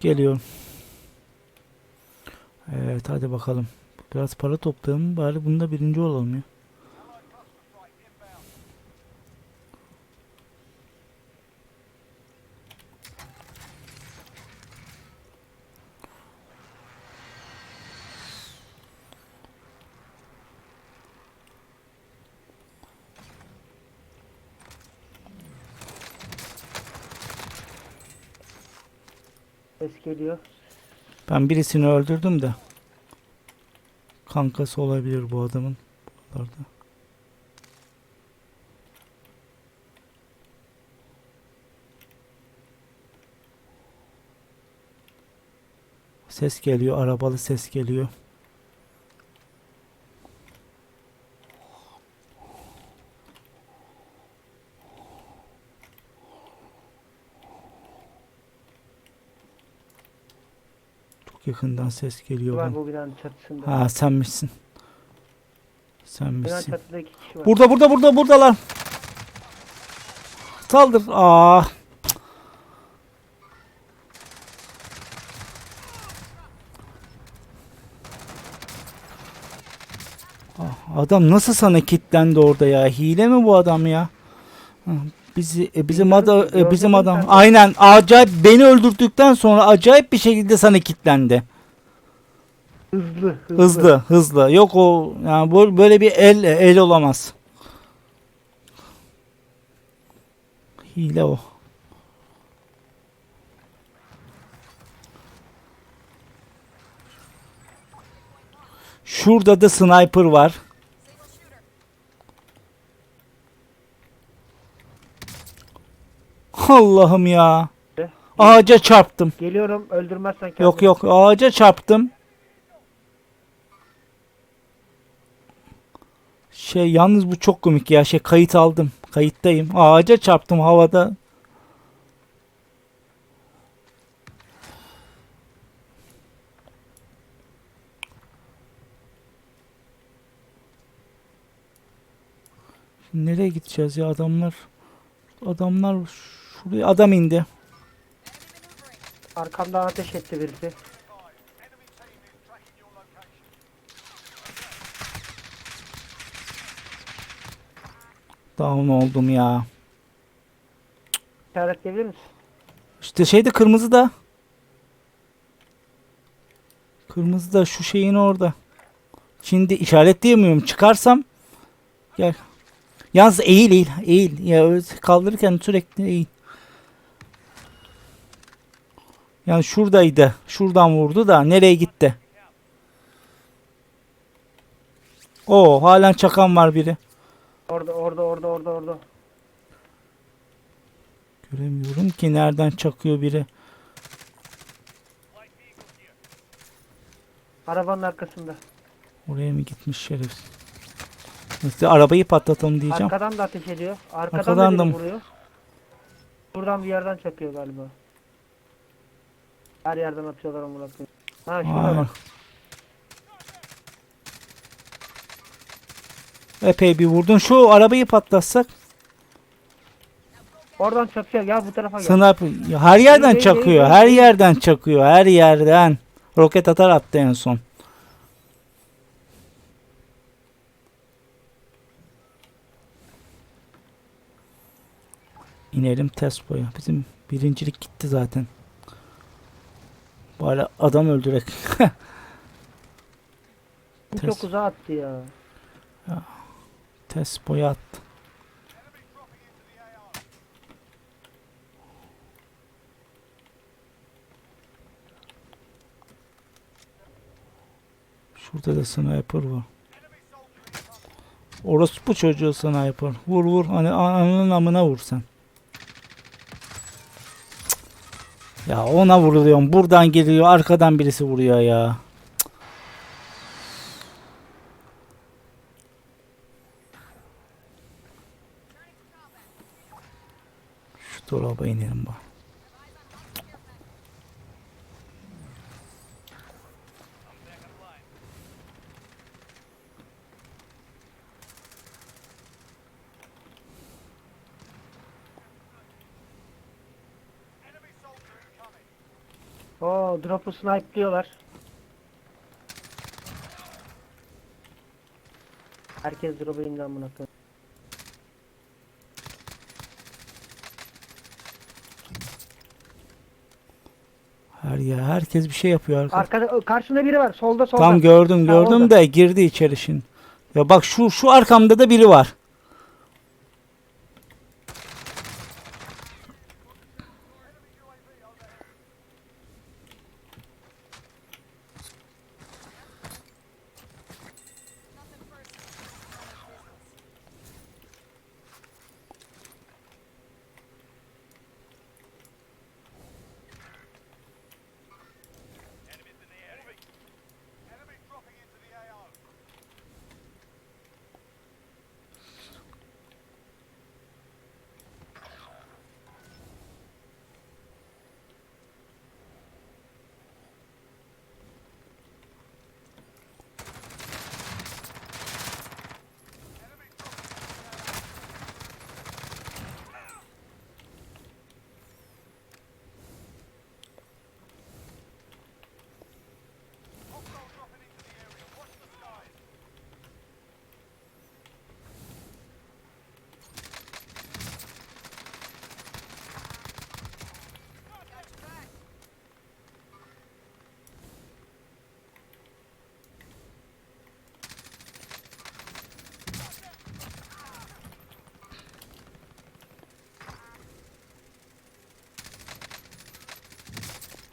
Geliyorum. Evet hadi bakalım. Biraz para toplayalım bari bunda birinci olalım ya. Ses geliyor. Ben birisini öldürdüm de. Kankası olabilir bu adamın. Buralarda. Ses geliyor, arabalı ses geliyor. Yakından ses geliyor Var bu binanın çatısında. Ha sen misin? Sen Binanın misin? çatısında iki kişi var. Burada burada burada buradalar. Saldır. Aa. Ah, Adam nasıl sana kilitlendi orada ya? Hile mi bu adam ya? Bizi e, bizim Bilmiyorum adam e, bizim adam aynen acayip beni öldürdükten sonra acayip bir şekilde sana kilitlendi. Hızlı, hızlı. Hızlı, hızlı. Yok o yani bu- böyle bir el el olamaz. Hile o. Şurada da sniper var. Allah'ım ya. Ağaca çarptım. Geliyorum öldürmezsen kendini. Yok yok ağaca çarptım. Şey yalnız bu çok komik ya şey kayıt aldım. Kayıttayım. Ağaca çarptım havada. Şimdi nereye gideceğiz ya adamlar? Adamlar şuraya adam indi. Arkamdan ateş etti birisi. Down oldum ya. İşaretleyebilir misin? İşte şeyde kırmızı da. Kırmızı da şu şeyin orada. Şimdi işaretleyemiyorum. Çıkarsam gel. Yalnız eğil eğil eğil. Ya kaldırırken sürekli eğil. Yani şuradaydı. Şuradan vurdu da nereye gitti? O halen çakan var biri. Orada orada orada orada orada. Göremiyorum ki nereden çakıyor biri. Arabanın arkasında. Oraya mı gitmiş şerefsiz? İşte arabayı patlatalım diyeceğim. Arkadan da ateş ediyor. Arkadan, Arkadan da da vuruyor. Buradan bir yerden çakıyor galiba. Her yerden atıyorlar amına koyayım. Ha şurada bak. Epey bir vurdun. Şu arabayı patlatsak. Oradan çakıyor. Gel bu tarafa gel. Sniper her yerden Değil, çakıyor. değil, Her değil. yerden çakıyor. Her yerden. Roket atar attı en son. İnelim Tespo'ya. Bizim birincilik gitti zaten. Bari adam öldürek. Bu Ters. çok uzağa attı ya. Tespo'ya attı. Şurada da sniper var. Orospu çocuğu sniper. Vur vur. Hani ananın amına vur sen. Cık. Ya ona vuruluyorum. Buradan geliyor. Arkadan birisi vuruyor ya. Şu dolaba inelim bak. Oo drop'u snipe'liyorlar. Herkes drop'a indi amına koyayım. Her ya herkes bir şey yapıyor arkadaş. Arkada karşında biri var. Solda solda. Tam gördüm gördüm de girdi içeri şimdi. Ya bak şu şu arkamda da biri var.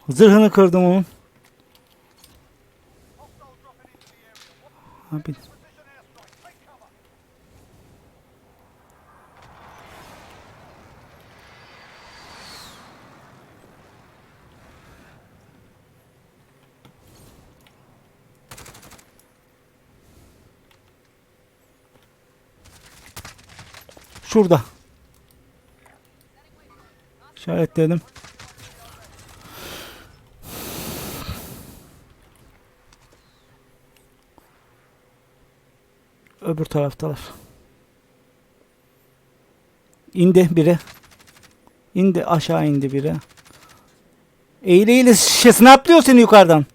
Zırhını kırdım onun. Abi. Şurada. İşaretledim. Öbür taraftalar. İndi biri. İndi aşağı indi biri. Eğil eğil şişesine atlıyor seni yukarıdan.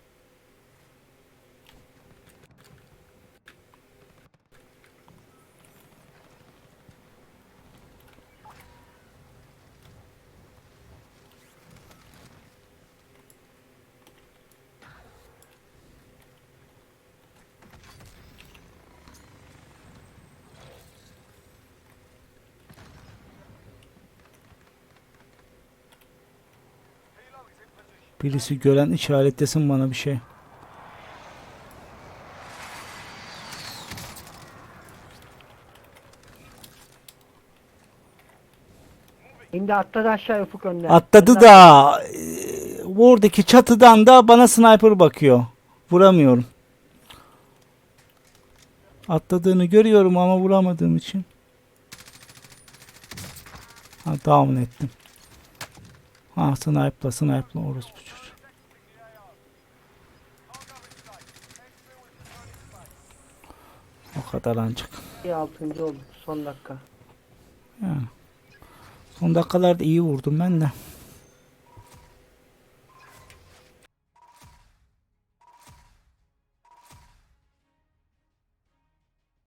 Birisi gören işaretlesin bana bir şey. İndi atladı aşağı ufuk önde. Atladı da e, oradaki çatıdan da bana sniper bakıyor. Vuramıyorum. Atladığını görüyorum ama vuramadığım için. Ha down ettim. Ha sniper'la sniper'la orospu O kadar ancak. Bir altıncı oldu son dakika. Yani. Son dakikalarda iyi vurdum ben de.